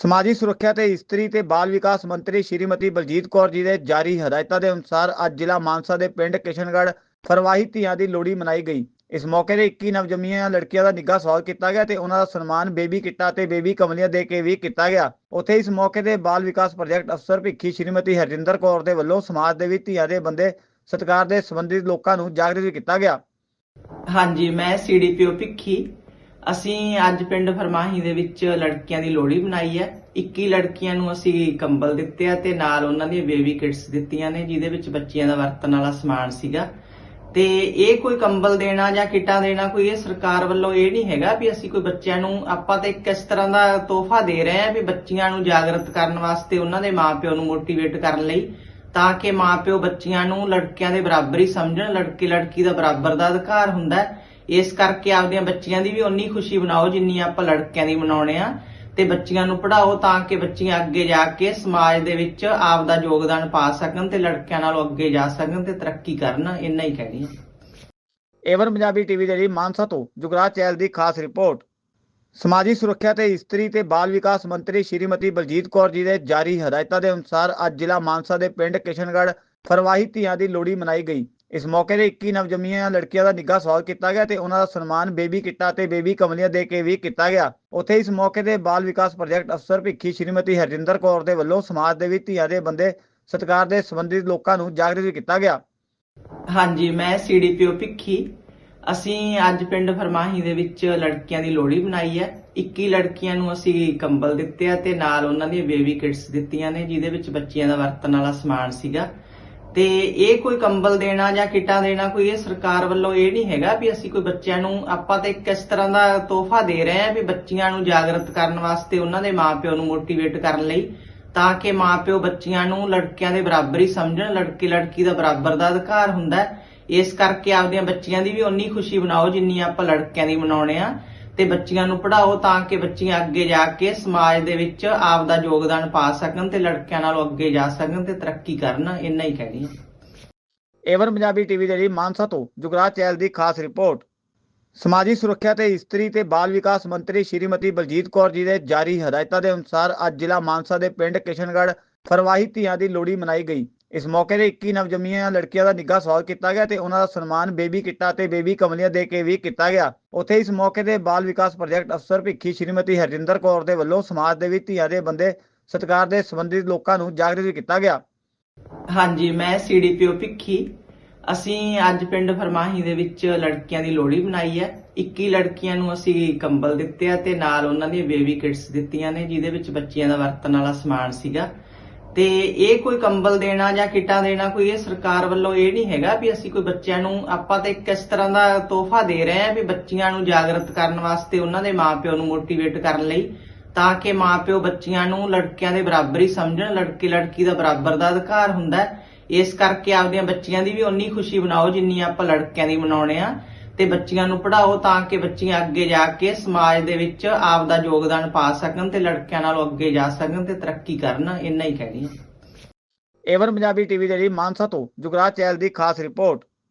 ਸਮਾਜਿਕ ਸੁਰੱਖਿਆ ਤੇ ਇਸਤਰੀ ਤੇ ਬਾਲ ਵਿਕਾਸ ਮੰਤਰੀ ਸ਼੍ਰੀਮਤੀ ਬਲਜੀਤ ਕੌਰ ਜੀ ਦੇ ਜਾਰੀ ਹਦਾਇਤਾਂ ਦੇ ਅਨੁਸਾਰ ਅੱਜ ਜ਼ਿਲ੍ਹਾ ਮਾਨਸਾ ਦੇ ਪਿੰਡ ਕਿਸ਼ਨਗੜ੍ਹ ਫਰਵਾਹੀ ਧੀਆਂ ਦੀ ਲੋਹੜੀ ਮਨਾਈ ਗਈ। ਇਸ ਮੌਕੇ ਤੇ 21 ਨਵਜੰਮੀਆਂ ਲੜਕੀਆਂ ਦਾ ਨਿੱਘਾ ਸਵਾਗਤ ਕੀਤਾ ਗਿਆ ਤੇ ਉਹਨਾਂ ਦਾ ਸਨਮਾਨ ਬੇਬੀ ਕਿੱਟਾ ਤੇ ਬੇਬੀ ਕਮਲੀਆਂ ਦੇ ਕੇ ਵੀ ਕੀਤਾ ਗਿਆ। ਉੱਥੇ ਇਸ ਮੌਕੇ ਤੇ ਬਾਲ ਵਿਕਾਸ ਪ੍ਰੋਜੈਕਟ ਅਫਸਰ ਭਿੱਖੀ ਸ਼੍ਰੀਮਤੀ ਹਰਜਿੰਦਰ ਕੌਰ ਦੇ ਵੱਲੋਂ ਸਮਾਜ ਦੇ ਵਿੱਚ ਧੀਆਂ ਦੇ ਬੰਦੇ ਸਤਿਕਾਰ ਦੇ ਸੰਬੰਧਿਤ ਲੋਕਾਂ ਨੂੰ ਜਾਗਰੂਕ ਕੀਤਾ ਗਿਆ। ਹਾਂਜੀ, ਮੈਂ ਸੀਡੀਪੀਓ ਭਿੱਖੀ। ਅਸੀਂ ਅੱਜ ਪਿੰਡ ਫਰਮਾਹੀ ਦੇ ਵਿੱਚ ਲੜਕੀਆਂ ਦੀ ਲੋਹੜੀ ਮਨਾਈ ਹੈ। 21 ਲੜਕੀਆਂ ਨੂੰ ਅਸੀਂ ਕੰਬਲ ਦਿੱਤੇ ਆ ਤੇ ਨਾਲ ਉਹਨਾਂ ਦੀਆਂ ਬੇਬੀ ਕਿਟਸ ਦਿੱਤੀਆਂ ਨੇ, ਜਿਹਦੇ ਵਿੱਚ ਬੱਚਿਆਂ ਦਾ ਵਰਤਣ ਵਾਲਾ ਸਮਾਨ ਸੀਗਾ। ਤੇ ਇਹ ਕੋਈ ਕੰਬਲ ਦੇਣਾ ਜਾਂ ਕਿਟਾਂ ਦੇਣਾ ਕੋਈ ਇਹ ਸਰਕਾਰ ਵੱਲੋਂ ਇਹ ਨਹੀਂ ਹੈਗਾ ਵੀ ਅਸੀਂ ਕੋਈ ਬੱਚਿਆਂ ਨੂੰ ਆਪਾਂ ਤਾਂ ਇੱਕ ਇਸ ਤਰ੍ਹਾਂ ਦਾ ਤੋਹਫਾ ਦੇ ਰਹੇ ਆ ਵੀ ਬੱਚਿਆਂ ਨੂੰ ਜਾਗਰਤ ਕਰਨ ਵਾਸਤੇ ਉਹਨਾਂ ਦੇ ਮਾਪਿਓ ਨੂੰ ਮੋਟੀਵੇਟ ਕਰਨ ਲਈ, ਤਾਂ ਕਿ ਮਾਪਿਓ ਬੱਚਿਆਂ ਨੂੰ ਲੜਕਿਆਂ ਦੇ ਬਰਾਬਰ ਹੀ ਸਮਝਣ ਲੜਕੇ ਲੜਕੀ ਦਾ ਬਰਾਬਰ ਦਾ ਅਧਿਕਾਰ ਹੁੰਦਾ ਹੈ। ਇਸ ਕਰਕੇ ਆਪਦੀਆਂ ਬੱਚੀਆਂ ਦੀ ਵੀ ਓਨੀ ਖੁਸ਼ੀ ਬਣਾਓ ਜਿੰਨੀ ਆਪਾਂ ਲੜਕਿਆਂ ਦੀ ਮਨਾਉਣੇ ਆ ਤੇ ਬੱਚੀਆਂ ਨੂੰ ਪੜ੍ਹਾਓ ਤਾਂ ਕਿ ਬੱਚੀਆਂ ਅੱਗੇ ਜਾ ਕੇ ਸਮਾਜ ਦੇ ਵਿੱਚ ਆਪ ਦਾ ਯੋਗਦਾਨ ਪਾ ਸਕਣ ਤੇ ਲੜਕਿਆਂ ਨਾਲੋਂ ਅੱਗੇ ਜਾ ਸਕਣ ਤੇ ਤਰੱਕੀ ਕਰਨ, ਇੰਨਾ ਹੀ ਕਹਿਣੀ ਹੈ। ਪੰਜਾਬੀ ਟੀਵੀ ਦੇ ਲਈ ਮਾਨਸਾ ਤੋਂ ਜੁਗਰਾਜ ਚੈਲ ਦੀ ਖਾਸ ਰਿਪੋਰਟ। ਸਮਾਜਿਕ ਸੁਰੱਖਿਆ ਤੇ ਇਸਤਰੀ ਤੇ ਬਾਲ ਵਿਕਾਸ ਮੰਤਰੀ ਸ਼੍ਰੀਮਤੀ ਬਲਜੀਤ ਕੌਰ ਜੀ ਦੇ ਜਾਰੀ ਹਦਾਇਤਾਂ ਦੇ ਅਨੁਸਾਰ ਅੱਜ ਜ਼ਿਲ੍ਹਾ ਮਾਨਸਾ ਦੇ ਪਿੰਡ ਕਿਸ਼ਨਗੜ੍ਹ ਫਰਵਾਹੀ ਧੀਆਂ ਦੀ ਲੋਹੜੀ ਮਨਾਈ ਗਈ। ਇਸ ਮੌਕੇ ਤੇ 21 ਨਵਜੰਮੀਆਂ ਲੜਕੀਆਂ ਦਾ ਨਿੱਘਾ ਸਵਾਗਤ ਕੀਤਾ ਗਿਆ ਤੇ ਉਹਨਾਂ ਦਾ ਸਨਮਾਨ ਬੇਬੀ ਕਿੱਟਾ ਤੇ ਬੇਬੀ ਕਮਲੀਆਂ ਦੇ ਕੇ ਵੀ ਕੀਤਾ ਗਿਆ। ਉੱਥੇ ਇਸ ਮੌਕੇ ਤੇ ਬਾਲ ਵਿਕਾਸ ਪ੍ਰੋਜੈਕਟ ਅਫਸਰ ਭਿੱਖੀ ਸ਼੍ਰੀਮਤੀ ਹਰਜਿੰਦਰ ਕੌਰ ਦੇ ਵੱਲੋਂ ਸਮਾਜ ਦੇ ਵਿੱਚ ਧੀਆਂ ਦੇ ਬੰਦੇ ਸਤਿਕਾਰ ਦੇ ਸੰਬੰਧਿਤ ਲੋਕਾਂ ਨੂੰ ਜਾਗਰੂਕ ਵੀ ਕੀਤਾ ਗਿਆ। ਹਾਂਜੀ, ਮੈਂ ਸੀਡੀਪੀਓ ਭਿੱਖੀ। ਅਸੀਂ ਅੱਜ ਪਿੰਡ ਫਰਮਾਹੀ ਦੇ ਵਿੱਚ ਲੜਕੀਆਂ ਦੀ ਲੋਹੜੀ ਮਨਾਈ ਹੈ। 21 ਲੜਕੀਆਂ ਨੂੰ ਅਸੀਂ ਕੰਬਲ ਦਿੱਤੇ ਆ ਤੇ ਨਾਲ ਉਹਨਾਂ ਦੀਆਂ ਬੇਬੀ ਕਿਟਸ ਦਿੱਤੀਆਂ ਨੇ, ਜਿਹਦੇ ਵਿੱਚ ਬੱਚਿਆਂ ਦਾ ਵਰਤਣ ਵਾਲਾ ਸਮਾਨ ਸੀਗਾ। ਤੇ ਇਹ ਕੋਈ ਕੰਬਲ ਦੇਣਾ ਜਾਂ ਕਿਟਾਂ ਦੇਣਾ ਕੋਈ ਇਹ ਸਰਕਾਰ ਵੱਲੋਂ ਇਹ ਨਹੀਂ ਹੈਗਾ ਵੀ ਅਸੀਂ ਕੋਈ ਬੱਚਿਆਂ ਨੂੰ ਆਪਾਂ ਤੇ ਕਿਸ ਤਰ੍ਹਾਂ ਦਾ ਤੋਹਫਾ ਦੇ ਰਹੇ ਆ ਵੀ ਬੱਚਿਆਂ ਨੂੰ ਜਾਗਰਤ ਕਰਨ ਵਾਸਤੇ ਉਹਨਾਂ ਦੇ ਮਾਪਿਓ ਨੂੰ ਮੋਟੀਵੇਟ ਕਰਨ ਲਈ, ਤਾਂ ਕਿ ਮਾਪਿਓ ਬੱਚਿਆਂ ਨੂੰ ਲੜਕਿਆਂ ਦੇ ਬਰਾਬਰ ਹੀ ਸਮਝਣ ਲੜਕੇ ਲੜਕੀ ਦਾ ਬਰਾਬਰ ਦਾ ਅਧਿਕਾਰ ਹੁੰਦਾ। ਇਸ ਕਰਕੇ ਆਪਦੀਆਂ ਬੱਚਿਆਂ ਦੀ ਵੀ ਓਨੀ ਖੁਸ਼ੀ ਬਣਾਓ ਜਿੰਨੀ ਆਪਾਂ ਲੜਕਿਆਂ ਦੀ ਮਨਾਉਣੇ ਆ। ਤੇ ਬੱਚੀਆਂ ਨੂੰ ਪੜ੍ਹਾਓ ਤਾਂ ਕਿ ਬੱਚੀਆਂ ਅੱਗੇ ਜਾ ਕੇ ਸਮਾਜ ਦੇ ਵਿੱਚ ਆਪ ਦਾ ਯੋਗਦਾਨ ਪਾ ਸਕਣ ਤੇ ਲੜਕਿਆਂ ਨਾਲੋਂ ਅੱਗੇ ਜਾ ਸਕਣ ਤੇ ਤਰੱਕੀ ਕਰਨ, ਇੰਨਾ ਹੀ ਕਹਿਣੀ ਹੈ। ਏਵਨ ਪੰਜਾਬੀ ਟੀਵੀ ਦੇ ਲਈ ਮਾਨਸਾ ਤੋਂ ਜੁਗਰਾਜ ਚੈਲ ਦੀ ਖਾਸ ਰਿਪੋਰਟ। ਸਮਾਜਿਕ ਸੁਰੱਖਿਆ ਤੇ ਇਸਤਰੀ ਤੇ ਬਾਲ ਵਿਕਾਸ ਮੰਤਰੀ ਸ਼੍ਰੀਮਤੀ ਬਲਜੀਤ ਕੌਰ ਜੀ ਦੇ ਜਾਰੀ ਹਦਾਇਤਾਂ ਦੇ ਅਨੁਸਾਰ ਅੱਜ ਜ਼ਿਲ੍ਹਾ ਮਾਨਸਾ ਦੇ ਪਿੰਡ ਕਿਸ਼ਨਗੜ੍ਹ ਫਰਵਾਹੀ ਧੀਆਂ ਦੀ ਲੋਹੜੀ ਮਨਾਈ ਗਈ। ਇਸ ਮੌਕੇ ਤੇ 21 ਨਵਜੰਮੀਆਂ ਲੜਕੀਆਂ ਦਾ ਨਿੱਘਾ ਸਵਾਗਤ ਕੀਤਾ ਗਿਆ ਤੇ ਉਹਨਾਂ ਦਾ ਸਨਮਾਨ ਬੇਬੀ ਕਿੱਟਾ ਤੇ ਬੇਬੀ ਕਮਲੀਆਂ ਦੇ ਕੇ ਵੀ ਕੀਤਾ ਗਿਆ। ਉੱਥੇ ਇਸ ਮੌਕੇ ਤੇ ਬਾਲ ਵਿਕਾਸ ਪ੍ਰੋਜੈਕਟ ਅਫਸਰ ਭਿੱਖੀ ਸ਼੍ਰੀਮਤੀ ਹਰਜਿੰਦਰ ਕੌਰ ਦੇ ਵੱਲੋਂ ਸਮਾਜ ਦੇ ਵਿੱਚ ਧੀਆਂ ਦੇ ਬੰਦੇ ਸਤਿਕਾਰ ਦੇ ਸੰਬੰਧਿਤ ਲੋਕਾਂ ਨੂੰ ਜਾਗਰੂਕ ਵੀ ਕੀਤਾ ਗਿਆ। ਹਾਂਜੀ, ਮੈਂ ਸੀਡੀਪੀਓ ਭਿੱਖੀ। ਅਸੀਂ ਅੱਜ ਪਿੰਡ ਫਰਮਾਹੀ ਦੇ ਵਿੱਚ ਲੜਕੀਆਂ ਦੀ ਲੋਹੜੀ ਮਨਾਈ ਹੈ। 21 ਲੜਕੀਆਂ ਨੂੰ ਅਸੀਂ ਕੰਬਲ ਦਿੱਤੇ ਆ ਤੇ ਨਾਲ ਉਹਨਾਂ ਦੀਆਂ ਬੇਬੀ ਕਿਟਸ ਦਿੱਤੀਆਂ ਨੇ, ਜਿਹਦੇ ਵਿੱਚ ਬੱਚਿਆਂ ਦਾ ਵਰਤਣ ਵਾਲਾ ਸਮਾਨ ਸੀਗਾ। ਤੇ ਇਹ ਕੋਈ ਕੰਬਲ ਦੇਣਾ ਜਾਂ ਕਿੱਟਾਂ ਦੇਣਾ ਕੋਈ ਇਹ ਸਰਕਾਰ ਵੱਲੋਂ ਇਹ ਨਹੀਂ ਹੈਗਾ ਵੀ ਅਸੀਂ ਕੋਈ ਬੱਚਿਆਂ ਨੂੰ, ਆਪਾਂ ਤੇ ਕਿਸ ਤਰ੍ਹਾਂ ਦਾ ਤੋਹਫਾ ਦੇ ਰਹੇ ਆ ਵੀ ਬੱਚਿਆਂ ਨੂੰ ਜਾਗਰਤ ਕਰਨ ਵਾਸਤੇ ਉਹਨਾਂ ਦੇ ਮਾਪਿਓ ਨੂੰ ਮੋਟੀਵੇਟ ਕਰਨ ਲਈ, ਤਾਂ ਕਿ ਮਾਪਿਓ ਬੱਚਿਆਂ ਨੂੰ ਲੜਕਿਆਂ ਦੇ ਬਰਾਬਰ ਹੀ ਸਮਝਣ ਲੜਕੇ ਲੜਕੀ ਦਾ ਬਰਾਬਰ ਦਾ ਅਧਿਕਾਰ ਹੁੰਦਾ। ਇਸ ਕਰਕੇ ਆਪਦੀਆਂ ਬੱਚਿਆਂ ਦੀ ਵੀ ਓਨੀ ਖੁਸ਼ੀ ਬਣਾਓ ਜਿੰਨੀ ਆਪਾਂ ਲੜਕਿਆਂ ਦੀ ਮਨਾਉਣੇ ਆ। ਤੇ ਬੱਚੀਆਂ ਨੂੰ ਪੜ੍ਹਾਓ ਤਾਂ ਕਿ ਬੱਚੀਆਂ ਅੱਗੇ ਜਾ ਕੇ ਸਮਾਜ ਦੇ ਵਿੱਚ ਆਪ ਦਾ ਯੋਗਦਾਨ ਪਾ ਸਕਣ ਤੇ ਲੜਕਿਆਂ ਨਾਲੋਂ ਅੱਗੇ ਜਾ ਸਕਣ ਤੇ ਤਰੱਕੀ ਕਰਨ, ਇੰਨਾ ਹੀ ਕਹਿਣੀ ਹੈ। ਏਵਨ ਪੰਜਾਬੀ ਟੀਵੀ ਦੇ ਲਈ ਮਾਨਸਾ ਤੋਂ ਜੁਗਰਾਜ ਚੈਲ ਦੀ ਖਾਸ ਰਿਪੋਰਟ।